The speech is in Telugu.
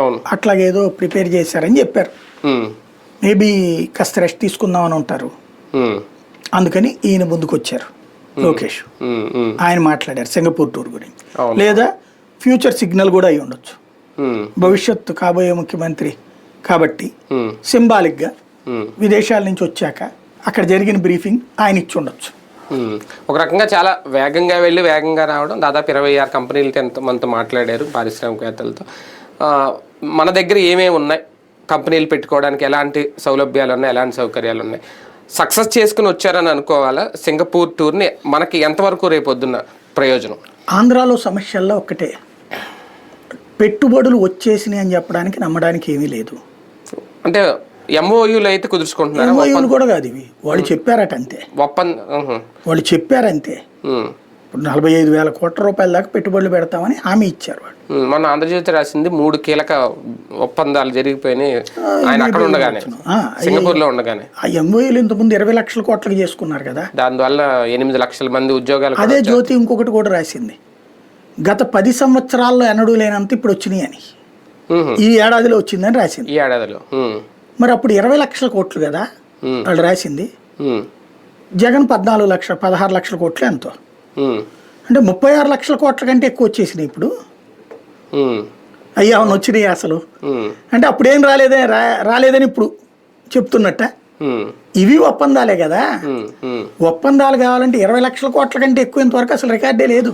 అవును. అట్లాగేదో ప్రిపేర్ చేశారని చెప్పారు. మేబీ కాస్త రెస్ట్ తీసుకుందామని ఉంటారు. ఉమ్, అందుకని ఈయన ముందుకు వచ్చారు లోకేష్. ఆయన మాట్లాడారు సింగపూర్ టూర్ గురించి. లేదా ఫ్యూచర్ సిగ్నల్ కూడా అయి ఉండొచ్చు. భవిష్యత్తు కాబోయే ముఖ్యమంత్రి కాబట్టి సింబాలిక్గా. విదేశాల నుంచి వచ్చాక అక్కడ జరిగిన బ్రీఫింగ్ ఆయన ఇచ్చి ఉండొచ్చు. ఒక రకంగా చాలా వేగంగా వెళ్ళి వేగంగా రావడం దాదాపు ఇరవై ఆరు కంపెనీలతో ఎంత మనతో మాట్లాడారు పారిశ్రామికవేత్తలతో. మన దగ్గర ఏమేమి ఉన్నాయి? కంపెనీలు పెట్టుకోవడానికి ఎలాంటి సౌలభ్యాలు ఉన్నాయి? ఎలాంటి సౌకర్యాలు ఉన్నాయి? సక్సెస్ చేసుకుని వచ్చారని అనుకోవాలా? సింగపూర్ టూర్ని మనకి ఎంతవరకు రేపొద్దున్న ప్రయోజనం? ఆంధ్రాలో సమస్యల్లో ఒక్కటే. పెట్టుబడులు వచ్చేసినాయి అని చెప్పడానికి నమ్మడానికి ఏమీ లేదు. అంటే ఎంఓయూలు అయితే కుదుర్చుకుంటున్నారు? ఎంఓయూలు కూడా కాదు ఇవి. వాళ్ళు చెప్పారట అంతే ఒప్పంద. వాళ్ళు చెప్పారంతే. ఇప్పుడు నలభై ఐదు వేల కోట్ల రూపాయల దాకా పెట్టుబడులు పెడతామని హామీ ఇచ్చారు వాళ్ళు. మొన్న ఆంధ్రజ్యోతి రాసింది మూడు కీలక ఒప్పందాలు జరిగిపోయినాయి ఆయన అక్కడ ఉండగానే ఉండగానే ఆ ఎంఓయూలు ఇంతకుముందు ఇరవై లక్షల కోట్లకి చేసుకున్నారు కదా దానివల్ల ఎనిమిది లక్షల మంది ఉద్యోగాలు అదే జ్యోతి ఇంకొకటి కూడా రాసింది గత పది సంవత్సరాల్లో ఎన్నడూ లేనంత ఇప్పుడు వచ్చినాయి అని. ఈ ఏడాదిలో వచ్చిందని రాసింది ఈ ఏడాదిలో. మరి అప్పుడు ఇరవై లక్షల కోట్లు కదా. వాళ్ళు రాసింది. జగన్ పద్నాలుగు లక్షల పదహారు లక్షల కోట్లు ఎంతో. అంటే ముప్పై ఆరు లక్షల కోట్ల కంటే ఎక్కువ వచ్చేసినాయి ఇప్పుడు. అయ్యా అవును వచ్చినాయి అసలు. అంటే అప్పుడేం రాలేదే రాలేదని ఇప్పుడు చెప్తున్నట్ట. ఇవి ఒప్పందాలే కదా. ఒప్పందాలు కావాలంటే ఇరవై లక్షల కోట్ల కంటే ఎక్కువ ఇంతవరకు అసలు రికార్డే లేదు